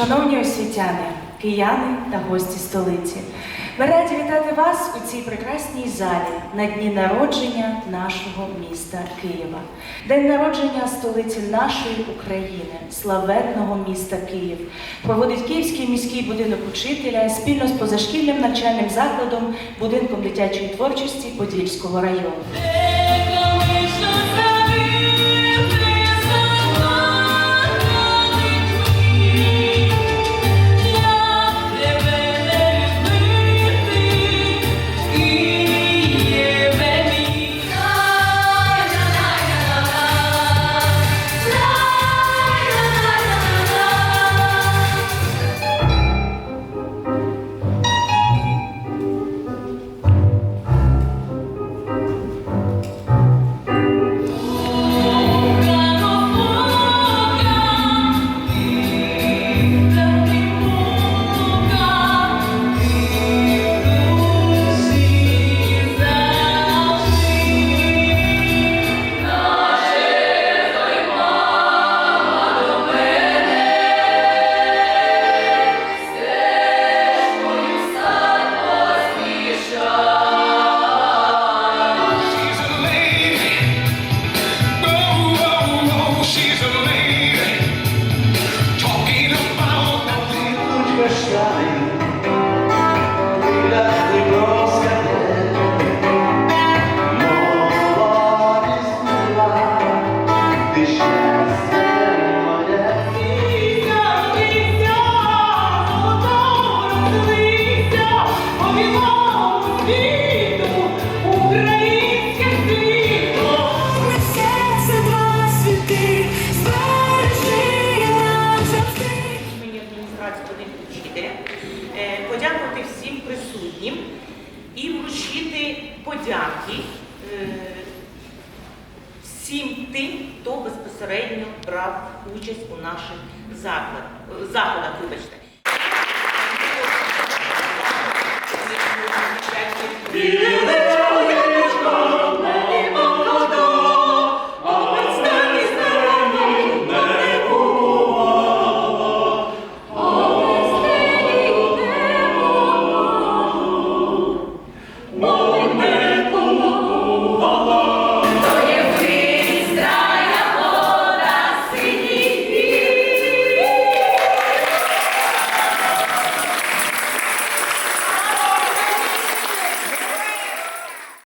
Шановні освітяни, кияни та гості столиці, ми раді вітати вас у цій прекрасній залі на дні народження нашого міста Києва. День народження столиці нашої України, славетного міста Київ, проводить Київський міський будинок учителя спільно з позашкільним навчальним закладом, будинком дитячої творчості Подільського району. Імені адміністрації будинку вчителя, е, подякувати всім присутнім і вручити подяки е, всім тим, хто безпосередньо брав участь у наших заходах. Вибачте.